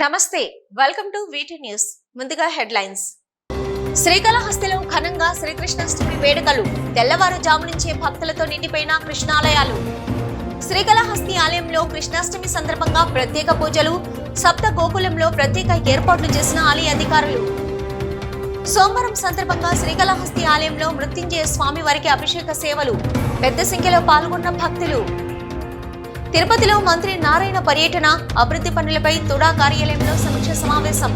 నమస్తే welcome to V T news ముందుగా headlines శ్రీకాళహస్తిలో ఘనంగా శ్రీకృష్ణాష్టమి వేడుకలు. తెల్లవారుజాము నుంచే భక్తులతో నిండిపోయిన కృష్ణాలయాలు. శ్రీకాళహస్తి ఆలయంలో కృష్ణాష్టమి సందర్భంగా ప్రత్యేక పూజలు సప్త గోకులంలో ప్రత్యేక ఏర్పాట్లు చేసిన ఆలయ అధికారులు. సోమవారం సందర్భంగా శ్రీకాళహస్తి ఆలయంలో మృత్యుంజయ స్వామి వారికి అభిషేక సేవలు. పెద్ద సంఖ్యలో పాల్గొన్న భక్తులు. తిరుపతిలో మంత్రి నారాయణ పర్యటన అభివృద్ధి పనులపై తుడా కార్యాలయంలో సమీక్ష సమావేశం.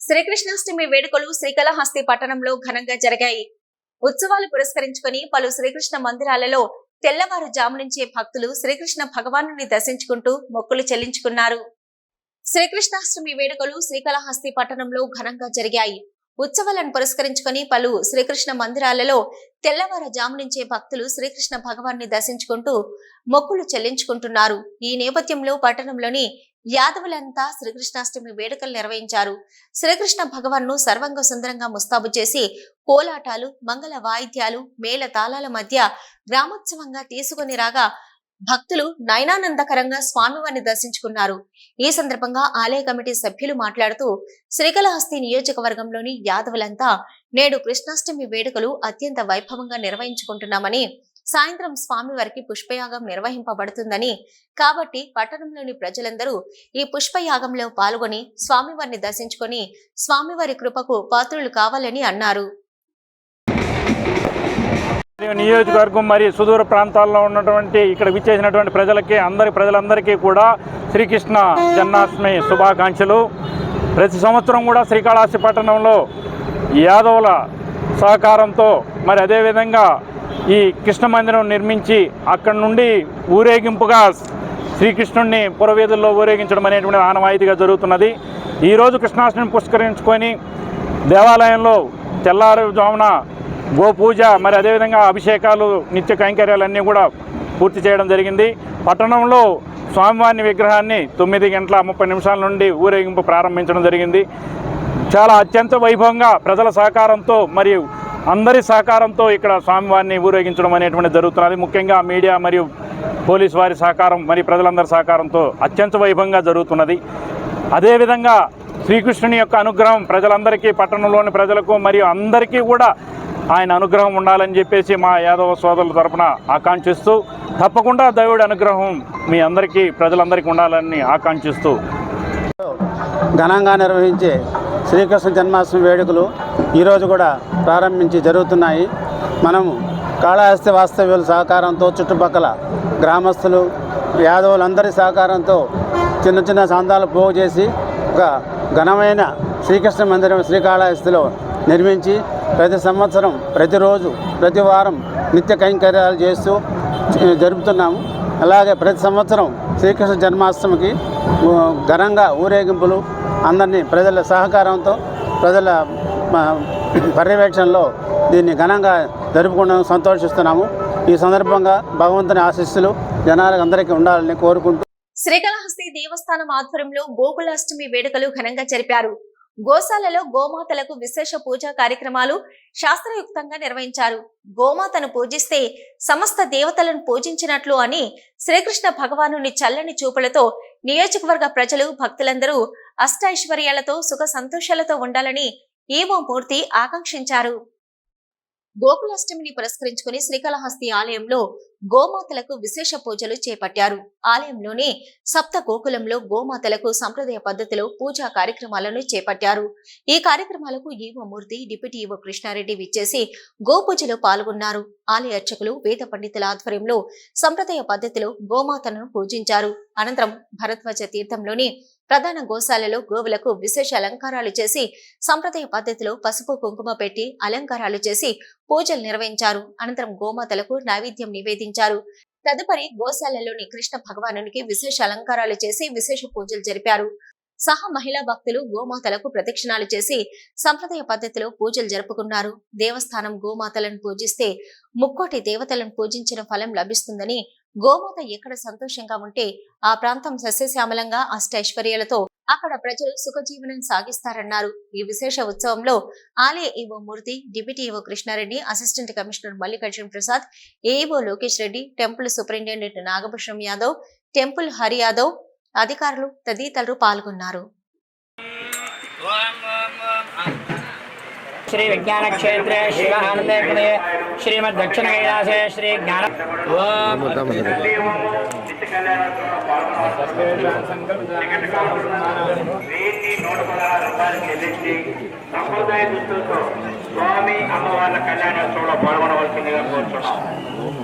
శ్రీకృష్ణాష్టమి వేడుకలు శ్రీకాళహస్తి పట్టణంలో ఘనంగా జరిగాయి. ఉత్సవాలు పురస్కరించుకొని పలు శ్రీకృష్ణ మందిరాలలో తెల్లవారుజాము నుంచే భక్తులు శ్రీకృష్ణ భగవాను దర్శించుకుంటూ మొక్కులు చెల్లించుకున్నారు. శ్రీకృష్ణాష్టమి వేడుకలు శ్రీకాళహస్తి పట్టణంలో ఘనంగా జరిగాయి. ఉత్సవాలను పురస్కరించుకొని పలు శ్రీకృష్ణ మందిరాలలో తెల్లవారుజాము నుంచే భక్తులు శ్రీకృష్ణ భగవాన్ని దర్శించుకుంటూ మొక్కులు చెల్లించుకుంటున్నారు. ఈ నేపథ్యంలో పట్టణంలోని యాదవులంతా శ్రీకృష్ణాష్టమి వేడుకలు నిర్వహించారు. శ్రీకృష్ణ భగవాన్ను సర్వంగ సుందరంగా ముస్తాబు చేసి కోలాటాలు మంగళ వాయిద్యాలు మేళ తాళాల మధ్య గ్రామోత్సవంగా తీసుకొని రాగా భక్తులు నయనానందకరంగా స్వామివారిని దర్శించుకున్నారు. ఈ సందర్భంగా ఆలయ కమిటీ సభ్యులు మాట్లాడుతూ శ్రీకాళహస్తి నియోజకవర్గంలోని యాదవులంతా నేడు కృష్ణాష్టమి వేడుకలు అత్యంత వైభవంగా నిర్వహించుకుంటున్నామని సాయంత్రం స్వామివారికి పుష్పయాగం నిర్వహింపబడుతుందని కాబట్టి పట్టణంలోని ప్రజలందరూ ఈ పుష్పయాగంలో పాల్గొని స్వామివారిని దర్శించుకొని స్వామివారి కృపకు పాత్రులు కావాలని అన్నారు. నియోజకవర్గం మరియు సుదూర ప్రాంతాల్లో ఉన్నటువంటి ఇక్కడ విచ్చేసినటువంటి ప్రజలకి అందరి ప్రజలందరికీ కూడా శ్రీకృష్ణ జన్మాష్టమి శుభాకాంక్షలు. ప్రతి సంవత్సరం కూడా శ్రీకాళహస్తి పట్టణంలో యాదవుల సహకారంతో మరి అదేవిధంగా ఈ కృష్ణ మందిరం నిర్మించి అక్కడి నుండి ఊరేగింపుగా శ్రీకృష్ణుడిని పురవీధుల్లో ఊరేగించడం అనేటువంటి ఆనవాయితీగా జరుగుతున్నది. ఈరోజు కృష్ణాష్టమి పుష్కరించుకొని దేవాలయంలో తెల్లారుజామున గోపూజ మరి అదేవిధంగా అభిషేకాలు నిత్య కైంకర్యాలన్నీ కూడా పూర్తి చేయడం జరిగింది. పట్టణంలో స్వామివారిని విగ్రహాన్ని తొమ్మిది గంటల ముప్పై నిమిషాల నుండి ఊరేగింపు ప్రారంభించడం జరిగింది. చాలా అత్యంత వైభవంగా ప్రజల సహకారంతో మరియు అందరి సహకారంతో ఇక్కడ స్వామివారిని ఊరేగించడం అనేటువంటి జరుగుతున్నది. ముఖ్యంగా మీడియా మరియు పోలీస్ వారి సహకారం మరియు ప్రజలందరి సహకారంతో అత్యంత వైభవంగా జరుగుతున్నది. అదేవిధంగా శ్రీకృష్ణుని యొక్క అనుగ్రహం ప్రజలందరికీ పట్టణంలోని ప్రజలకు మరియు అందరికీ కూడా ఆయన అనుగ్రహం ఉండాలని చెప్పేసి మా యాదవ సోదరుల తరపున ఆకాంక్షిస్తూ తప్పకుండా దేవుడి అనుగ్రహం మీ అందరికీ ప్రజలందరికీ ఉండాలని ఆకాంక్షిస్తూ. ఘనంగా నిర్వహించే శ్రీకృష్ణ జన్మాష్టమి వేడుకలు ఈరోజు కూడా ప్రారంభించి జరుగుతున్నాయి. మనము కాళహస్తి వాస్తవ్యుల సహకారంతో చుట్టుపక్కల గ్రామస్తులు యాదవులందరి సహకారంతో చిన్న చిన్న సందాలు పోగు చేసి ఒక ఘనమైన శ్రీకృష్ణ మందిరం శ్రీకాళహస్తిలో నిర్మించి ప్రతి సంవత్సరం ప్రతిరోజు ప్రతి వారం నిత్య కైంకర్యాలు చేస్తూ జరుపుతున్నాము. అలాగే ప్రతి సంవత్సరం శ్రీకృష్ణ జన్మాష్టమికి ఘనంగా ఊరేగింపులు అందరినీ ప్రజల సహకారంతో ప్రజల పర్యవేక్షణలో దీన్ని ఘనంగా జరుపుకుంటాము సంతోషిస్తున్నాము. ఈ సందర్భంగా భగవంతుని ఆశీస్సులు జనాలకు అందరికీ ఉండాలని కోరుకుంటూ శ్రీకాళహస్తి దేవస్థానం ఆధ్వర్యంలో గోకులాష్టమి వేడుకలు ఘనంగా జరిపారు. గోశాలలో గోమాతలకు విశేష పూజా కార్యక్రమాలు శాస్త్రయుక్తంగా నిర్వహించారు. గోమాతను పూజిస్తే సమస్త దేవతలను పూజించినట్లు అని శ్రీకృష్ణ భగవానుని చల్లని చూపులతో నియోజకవర్గ ప్రజలు భక్తులందరూ అష్టైశ్వర్యాలతో సుఖ సంతోషాలతో ఉండాలని ఈవో మూర్తి ఆకాంక్షించారు. గోకులాష్టమిని పురస్కరించుకుని శ్రీకాళహస్తి ఆలయంలో గోమాతలకు విశేష పూజలు చేపట్టారు. ఆలయంలోని సప్త గోకులంలో గోమాతలకు సంప్రదాయ పద్ధతిలో పూజా కార్యక్రమాలను చేపట్టారు. ఈ కార్యక్రమాలకు EO Murthy deputy EO Krishna Reddy విచ్చేసి గోపూజలో పాల్గొన్నారు. ఆలయ అర్చకులు వేద పండితుల ఆధ్వర్యంలో సంప్రదాయ పద్ధతిలో గోమాతలను పూజించారు. అనంతరం భరద్వాజ తీర్థంలోని ప్రధాన గోశాలలో గోవులకు విశేష అలంకారాలు చేసి సంప్రదాయ పద్ధతిలో పసుపు కుంకుమ పెట్టి అలంకారాలు చేసి పూజలు నిర్వహించారు. అనంతరం గోమాతలకు నైవేద్యం నివేదించారు. తదుపరి గోశాలలోని కృష్ణ భగవానునికి విశేష అలంకారాలు చేసి విశేష పూజలు జరిపారు. సహా మహిళా భక్తులు గోమాతలకు ప్రదక్షిణాలు చేసి సంప్రదాయ పద్ధతిలో పూజలు జరుపుకున్నారు. దేవస్థానం గోమాతలను పూజిస్తే ముక్కోటి దేవతలను పూజించిన ఫలం లభిస్తుందని గోమాత ఎక్కడ సంతోషంగా ఉంటే ఆ ప్రాంతం సస్యశ్యామలంగా అష్టైశ్వర్యాలతో అక్కడ ప్రజలు సుఖజీవనం సాగిస్తారన్నారు. ఈ విశేష ఉత్సవంలో ఆలయ EO Murthy deputy EO Krishna Reddy assistant commissioner Mallikarjuna Prasad AEO Lokesh Reddy temple superintendent Nagabhushanam Yadav temple Hari Yadav అధికారులు తదితరులు పాల్గొన్నారు. శ్రీ విజ్ఞానక్షేత్రే శివ ఆనందే కృతే శ్రీమద్ దక్షిణ కైలాసే శ్రీ జ్ఞాన సంప్రదాయ దృష్టితో స్వామి అమ్మవార్ల కళ్యాణోత్సవంలో పాల్గొనవలసిందిగా కోరుతున్నాం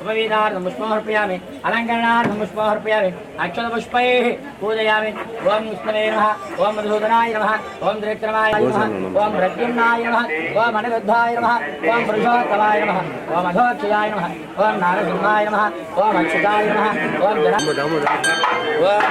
ఉపవీనార్థం పుష్పమర్పయామి అలంకరణార్థం పుష్పమర్పయామి అక్షతపుష్పైః పూజయామి ఓం విష్ణవే నమ ఓం మధుసూదనాయ నమ ఓం త్రివిక్రమాయ నమ ఓం ప్రద్యుమ్నాయ నమ ఓం అనిరుద్ధాయ నమ ఓం పురుషోత్తమాయ నమ ఓం అధోక్షయాయ నమ ఓం నారసింహాయ నమ ఓం అక్షితాయ నమ ఓం జన ఓం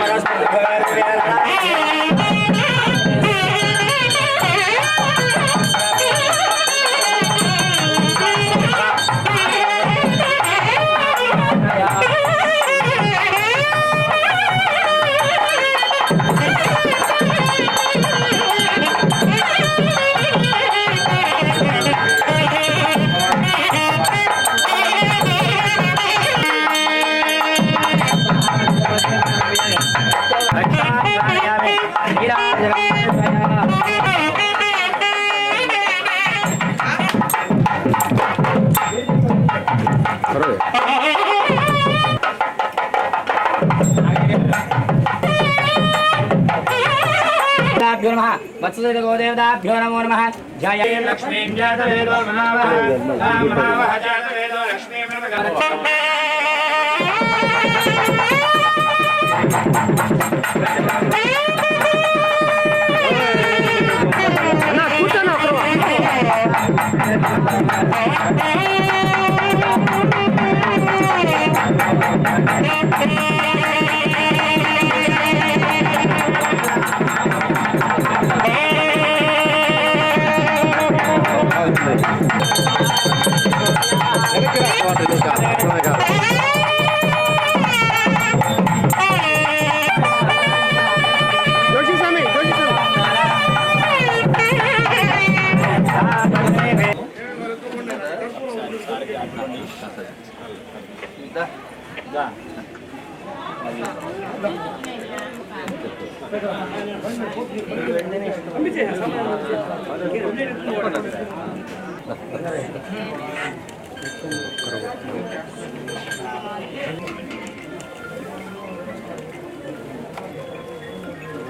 నమ వత్సదేవోదేవతాభ్యో నమో నమ జయ లక్ష్మీ జాతవేదో నమ నమ జాత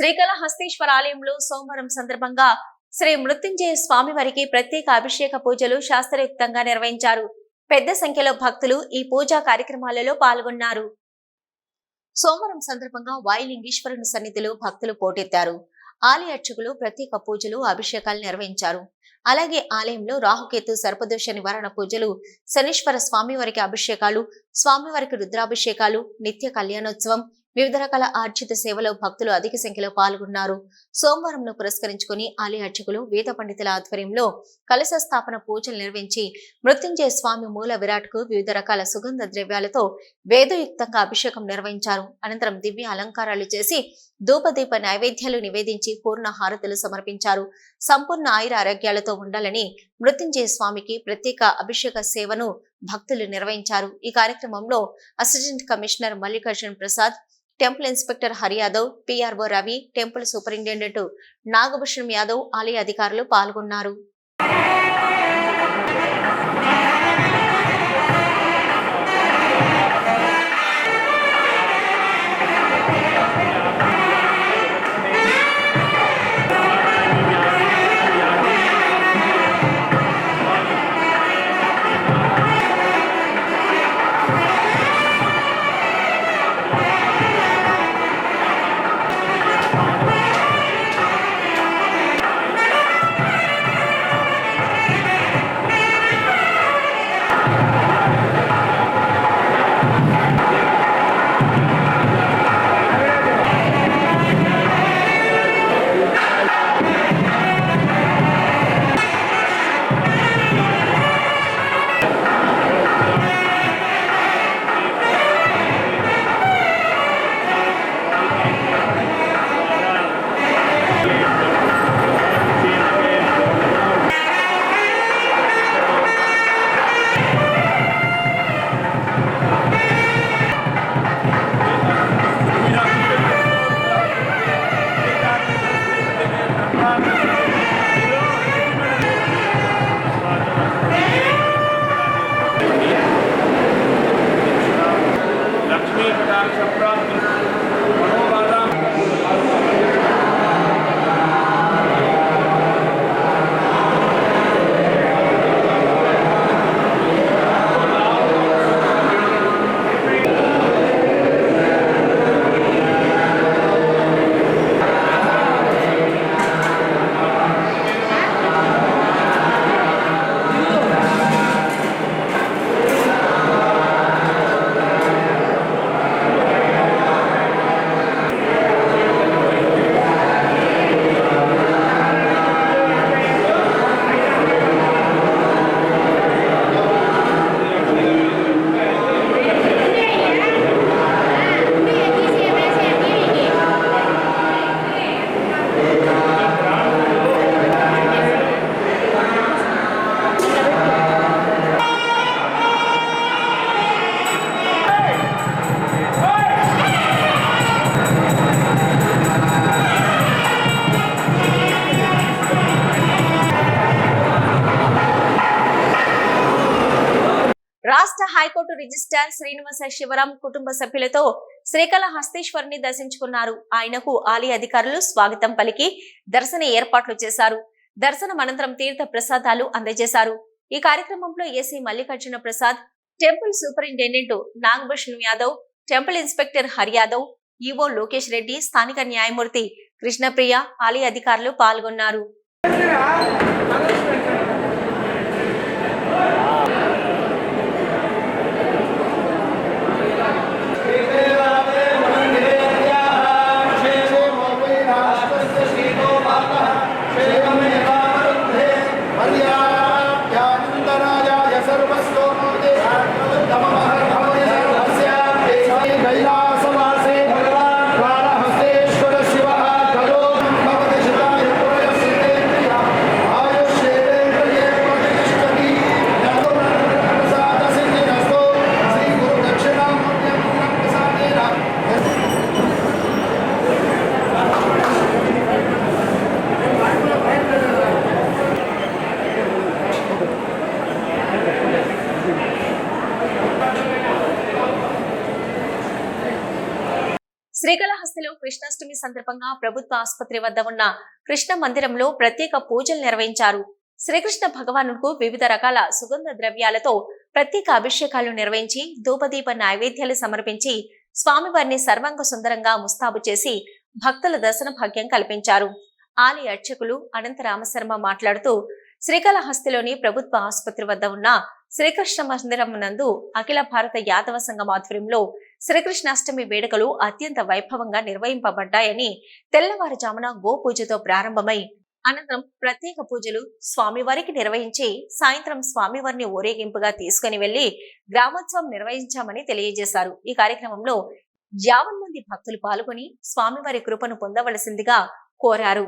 శ్రీకాళహస్తీశ్వర ఆలయంలో సోమవారం సందర్భంగా శ్రీ మృత్యుంజయ స్వామి వారికి ప్రత్యేక అభిషేక పూజలు శాస్త్రయుక్తంగా నిర్వహించారు. పెద్ద సంఖ్యలో భక్తులు ఈ పూజా కార్యక్రమాలలో పాల్గొన్నారు. సోమవారం సందర్భంగా వాయులింగేశ్వరుని సన్నిధిలో భక్తులు పోటెత్తారు. ఆలయ అర్చకులు ప్రత్యేక పూజలు అభిషేకాలు నిర్వహించారు. అలాగే ఆలయంలో రాహుకేతు సర్పదోష నివారణ పూజలు శనీశ్వర స్వామివారికి అభిషేకాలు స్వామివారికి రుద్రాభిషేకాలు నిత్య కళ్యాణోత్సవం వివిధ రకాల ఆర్జిత సేవలో భక్తులు అధిక సంఖ్యలో పాల్గొన్నారు. సోమవారంను పురస్కరించుకుని ఆలయ అర్చకులు వేద పండితుల ఆధ్వర్యంలో కలశ స్థాపన పూజలు నిర్వహించి మృత్యుంజయ స్వామి మూల విరాట్కు వివిధ రకాల సుగంధ ద్రవ్యాలతో వేదయుక్తంగా అభిషేకం నిర్వహించారు. అనంతరం దివ్య అలంకారాలు చేసి ధూపదీప నైవేద్యాలు నివేదించి పూర్ణ హారతులు సమర్పించారు. సంపూర్ణ ఆయుర ఆరోగ్యాలతో ఉండాలని మృత్యుంజయ స్వామికి ప్రత్యేక అభిషేక సేవను భక్తులు నిర్వహించారు. ఈ కార్యక్రమంలో assistant commissioner Mallikarjun Prasad temple inspector Hari Yadav PRO Ravi temple superintendent Nagabhushanam Yadav ఆలయ అధికారులు పాల్గొన్నారు. హైకోర్టు శ్రీనివాస శివరాం కుటుంబ సభ్యులతో శ్రీకాళహస్తీశ్వరుని దర్శించుకున్నారు. ఆయనకు ఆలయ అధికారులు స్వాగతం పలికి దర్శన ఏర్పాట్లు చేశారు. దర్శనం అనంతరం తీర్థ ప్రసాదాలు అందజేశారు. ఈ కార్యక్రమంలో AC Mallikarjuna Prasad temple superintendent Nagabhushan Yadav temple inspector Hari Yadav EO Lokesh Reddy స్థానిక న్యాయమూర్తి కృష్ణప్రియ ఆలయ అధికారులు పాల్గొన్నారు. కృష్ణాష్టమి సందర్భంగా ప్రభుత్వ ఆసుపత్రి వద్ద ఉన్న కృష్ణ మందిరంలో ప్రత్యేక పూజలు నిర్వహించారు. శ్రీకృష్ణ భగవానుకు వివిధ రకాల సుగంధ ద్రవ్యాలతో ప్రత్యేక అభిషేకాలు నిర్వహించి ధూపదీప నైవేద్యాలు సమర్పించి స్వామివారిని సర్వాంగ సుందరంగా ముస్తాబు చేసి భక్తుల దర్శన భాగ్యం కల్పించారు. ఆలయ అర్చకులు అనంత రామశర్మ మాట్లాడుతూ శ్రీకాళహస్తిలోని ప్రభుత్వ ఆసుపత్రి వద్ద ఉన్న శ్రీకృష్ణ మందిరం నందు అఖిల భారత యాదవ సంఘం ఆధ్వర్యంలో శ్రీకృష్ణాష్టమి వేడుకలు అత్యంత వైభవంగా నిర్వహింపబడ్డాయని తెల్లవారుజామున గోపూజతో ప్రారంభమై అనంతరం ప్రత్యేక పూజలు స్వామివారికి నిర్వహించి సాయంత్రం స్వామివారిని ఊరేగింపుగా తీసుకుని వెళ్ళి గ్రామోత్సవం నిర్వహించామని తెలియజేశారు. ఈ కార్యక్రమంలో యావన్ మంది భక్తులు పాల్గొని స్వామివారి కృపను పొందవలసిందిగా కోరారు.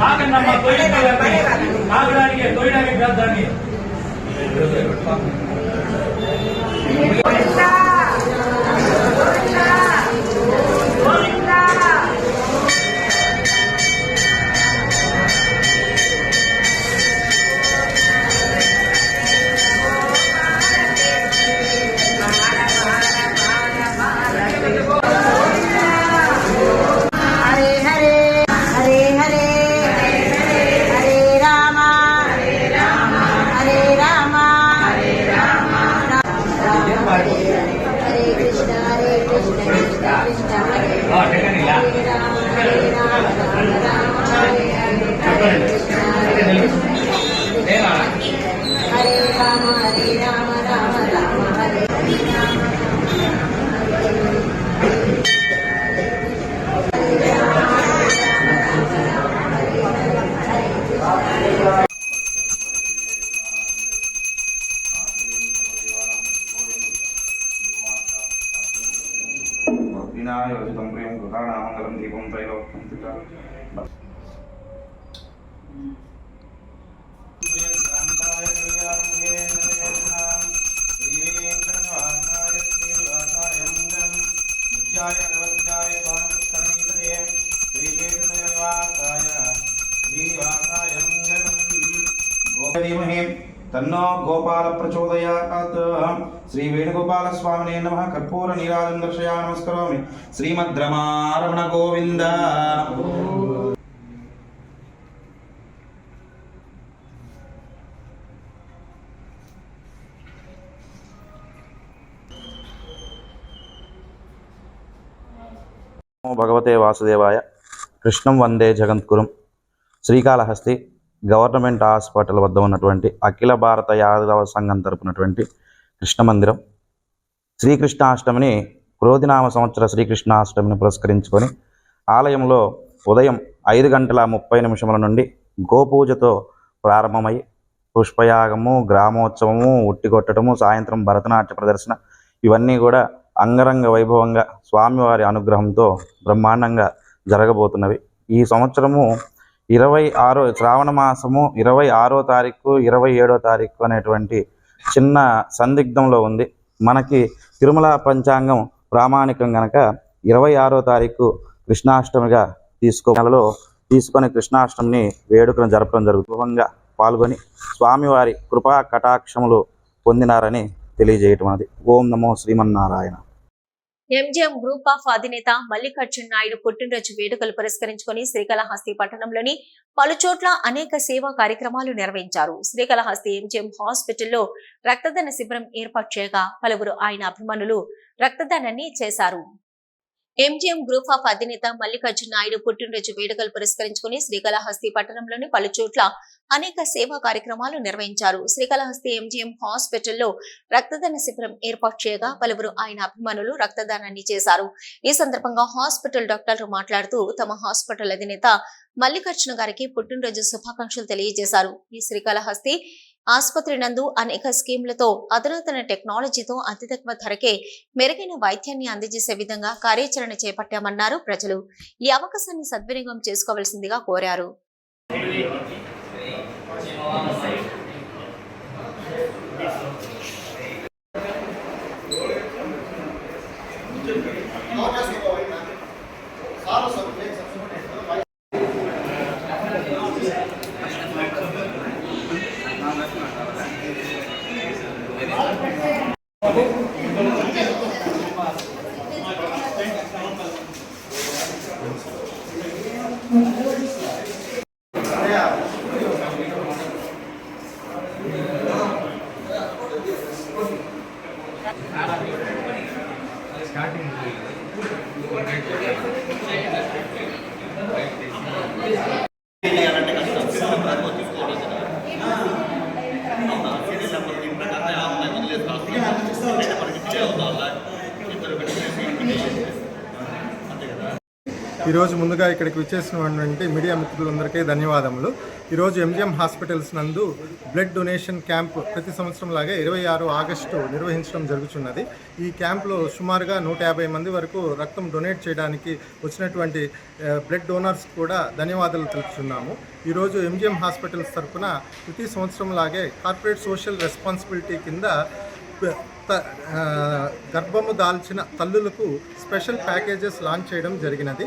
ఆగండమ్మా తొయ్యండి ఆగడానికి తొయ్యడానికి రాజధాని ధీమహి తన్నో గోపాల ప్రచోదయాత్. శ్రీ వేణుగోపాల స్వామినే నమ. కర్పూర నీరాజం దర్శయా నమస్కరోమి. శ్రీమద్రమారమణ గోవింద. భగవతే వాసుదేవాయ. కృష్ణం వందే జగద్గురుం. శ్రీకాళహస్తి గవర్నమెంట్ హాస్పిటల్ వద్ద ఉన్నటువంటి అఖిల భారత యాదవ సంఘం తరపునటువంటి కృష్ణ మందిరం శ్రీకృష్ణాష్టమిని క్రోధినామ సంవత్సర శ్రీకృష్ణాష్టమిని పురస్కరించుకొని ఆలయంలో ఉదయం ఐదు గంటల ముప్పై నిమిషముల నుండి గోపూజతో ప్రారంభమై పుష్పయాగము గ్రామోత్సవము ఉట్టి కొట్టడము సాయంత్రం భరతనాట్య ప్రదర్శన ఇవన్నీ కూడా అంగరంగ వైభవంగా స్వామివారి అనుగ్రహంతో బ్రహ్మాండంగా జరగబోతున్నవి. ఈ సంవత్సరము ఇరవై ఆరో శ్రావణ మాసము ఇరవై ఆరో తారీఖు ఇరవై ఏడో తారీఖు అనేటువంటి చిన్న సందిగ్ధంలో ఉంది. మనకి తిరుమల పంచాంగం ప్రామాణికం గనక ఇరవై ఆరో తారీఖు కృష్ణాష్టమిగా తీసుకో నెలలో తీసుకొని కృష్ణాష్టమిని వేడుకను జరపడం జరుగుతుంది. పాల్గొని స్వామివారి కృపా కటాక్షములు పొందినారని తెలియజేయటం అది. ఓం నమో శ్రీమన్నారాయణ. ఎంజిఎం గ్రూప్ ఆఫ్ అధినేత మల్లికార్జున్ నాయుడు పుట్టినరోజు వేడుకలు పురస్కరించుకొని శ్రీకాళహస్తి పట్టణంలోని పలు చోట్ల అనేక సేవా కార్యక్రమాలు నిర్వహించారు. శ్రీకాళహస్తి ఎంజిఎం హాస్పిటల్లో రక్తదాన శిబిరం ఏర్పాటు చేయగా పలువురు ఆయన అభిమానులు రక్తదానాన్ని చేశారు. ఎంజీఎం గ్రూప్ ఆఫ్ అధినేత మల్లికార్జున నాయుడు పుట్టినరోజు వేడుకలు పురస్కరించుకుని శ్రీకాళహస్తి పట్టణంలోని పలు చోట్ల అనేక సేవా కార్యక్రమాలు నిర్వహించారు. శ్రీకాళహస్తి ఎంజీఎం హాస్పిటల్లో రక్తదాన శిబిరం ఏర్పాటు చేయగా పలువురు ఆయన అభిమానులు రక్తదానాన్ని చేశారు. ఈ సందర్భంగా హాస్పిటల్ డాక్టర్లు మాట్లాడుతూ తమ హాస్పిటల్ అధినేత మల్లికార్జున గారికి పుట్టినరోజు శుభాకాంక్షలు తెలియజేశారు. ఈ శ్రీకాళహస్తి ఆసుపత్రి నందు అనేక స్కీంలతో అధునాతన టెక్నాలజీతో అతి తక్కువ ధరకే మెరుగైన వైద్యాన్ని అందజేసే విధంగా కార్యాచరణ చేపట్టామన్నారు ప్రజలు. ఈ అవకాశాన్ని సద్వినియోగం చేసుకోవాల్సిందిగా కోరారు. ఈరోజు ముందుగా ఇక్కడికి విచ్చేసినటువంటి మీడియా మిత్రులందరికీ ధన్యవాదములు. ఈరోజు ఎంజిఎం హాస్పిటల్స్ నందు బ్లడ్ డొనేషన్ క్యాంప్ ప్రతి సంవత్సరం లాగే ఇరవై ఆరు ఆగస్టు నిర్వహించడం జరుగుతున్నది ఈ క్యాంప్లో సుమారుగా నూట యాభై మంది వరకు రక్తం డొనేట్ చేయడానికి వచ్చినటువంటి బ్లడ్ డోనర్స్ కూడా ధన్యవాదాలు తెలుపుతున్నాము ఈరోజు ఎంజిఎం హాస్పిటల్స్ తరఫున ప్రతి సంవత్సరం లాగే కార్పొరేట్ సోషల్ రెస్పాన్సిబిలిటీ కింద గర్భము దాల్చిన తల్లులకు స్పెషల్ ప్యాకేజెస్ లాంచ్ చేయడం జరిగినది.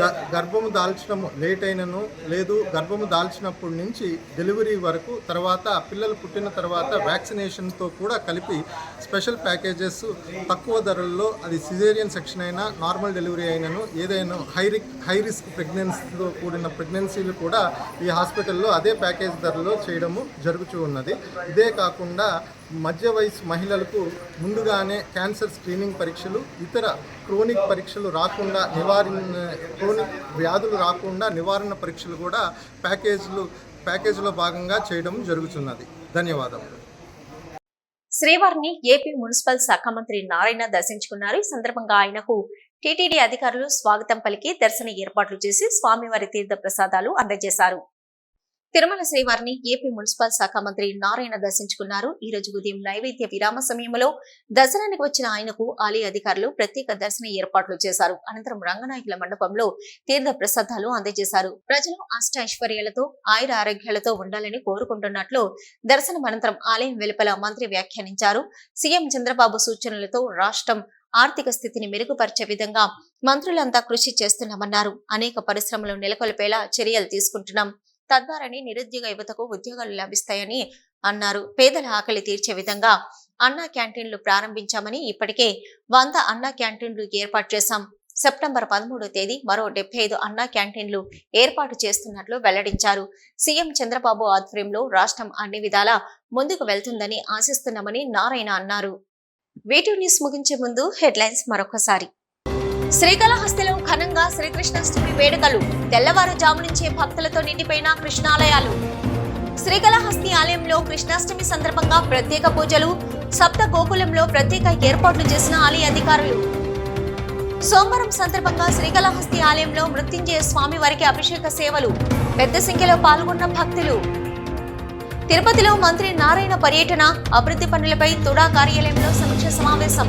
ద గర్భము దాల్చడం లేట్ అయినను లేదు గర్భము దాల్చినప్పటి నుంచి డెలివరీ వరకు తర్వాత పిల్లలు పుట్టిన తర్వాత వ్యాక్సినేషన్తో కూడా కలిపి స్పెషల్ ప్యాకేజెస్ తక్కువ ధరల్లో అది సిజేరియన్ సెక్షన్ అయినా నార్మల్ డెలివరీ అయినను ఏదైనా హై రిక్ హై రిస్క్ ప్రెగ్నెన్సీతో కూడిన ప్రెగ్నెన్సీలు కూడా ఈ హాస్పిటల్లో అదే ప్యాకేజ్ ధరలో చేయడము జరుగుతూ ఉన్నది. ఇదే కాకుండా మధ్య వయసు మహిళలకు ముందుగానే క్యాన్సర్ స్క్రీనింగ్ పరీక్షలు ఇతర క్రోనిక్ పరీక్షలు రాకుండా నివారణ క్రోనిక్ వ్యాధులు రాకుండా నివారణ పరీక్షలు కూడా ప్యాకేజీలు ప్యాకేజీలో భాగంగా చేయడం జరుగుతున్నది. ధన్యవాదములు. శ్రీవారిని ఏపీ మున్సిపల్ శాఖ మంత్రి నారాయణ దర్శించుకున్నారు. ఈ సందర్భంగా ఆయనకు టీటీడీ అధికారులు స్వాగతం పలికి దర్శన ఏర్పాట్లు చేసి స్వామివారి తీర్థ ప్రసాదాలు అందజేశారు. తిరుమల శ్రీవారిని ఏపీ మున్సిపల్ శాఖ మంత్రి నారాయణ దర్శించుకున్నారు. ఈ రోజు ఉదయం నైవేద్య విరామ సమయంలో దర్శనానికి వచ్చిన ఆయనకు ఆలయ అధికారులు ప్రత్యేక దర్శన ఏర్పాట్లు చేశారు. అనంతరం రంగనాయకుల మండపంలో తీర్థ ప్రసాదాలు అందజేశారు. ప్రజలు అష్ట ఐశ్వర్యాలతో ఆయుర ఆరోగ్యాలతో ఉండాలని కోరుకుంటున్నట్లు దర్శనం అనంతరం ఆలయం వెలుపల మంత్రి వ్యాఖ్యానించారు. సీఎం చంద్రబాబు సూచనలతో రాష్ట్రం ఆర్థిక స్థితిని మెరుగుపరిచే విధంగా మంత్రులంతా కృషి చేస్తున్నామన్నారు. అనేక పరిశ్రమలు నెలకొల్పేలా చర్యలు తీసుకుంటున్నాం. తద్వారానే నిరుద్యోగ యువతకు ఉద్యోగాలు లభిస్తాయని అన్నారు. పేదల ఆకలి తీర్చే విధంగా అన్నా క్యాంటీన్లు ప్రారంభించామని ఇప్పటికే వంద అన్నా క్యాంటీన్లు ఏర్పాటు చేశాం. సెప్టెంబర్ పదమూడో తేదీ మరో డెబ్బై ఐదు అన్నా క్యాంటీన్లు ఏర్పాటు చేస్తున్నట్లు వెల్లడించారు. సీఎం చంద్రబాబు ఆధ్వర్యంలో రాష్ట్రం అన్ని విధాలా ముందుకు వెళ్తుందని ఆశిస్తున్నామని నారాయణ అన్నారు. వీటి న్యూస్ ముగించే ముందు హెడ్లైన్స్ మరొకసారి శ్రీకాళహస్తిలో ఘనంగా శ్రీకృష్ణాష్టమి వేడుకలు. తెల్లవారుజాము నుంచే భక్తులతో నిండిపోయిన కృష్ణాలయాలు. శ్రీకాళహస్తి ఆలయంలో కృష్ణాష్టమి సందర్భంగా ప్రత్యేక పూజలు సప్త గోకులంలో ప్రత్యేక ఏర్పాట్లు చేసిన ఆలయ అధికారులు. సోమవారం సందర్భంగా శ్రీకాళహస్తి ఆలయంలో మృత్యుంజయ స్వామి వారికి అభిషేక సేవలు. పెద్ద సంఖ్యలో పాల్గొన్న భక్తులు. తిరుపతిలో మంత్రి నారాయణ పర్యటన అభివృద్ధి పనులపై తుడా కార్యాలయంలో సమీక్ష సమావేశం.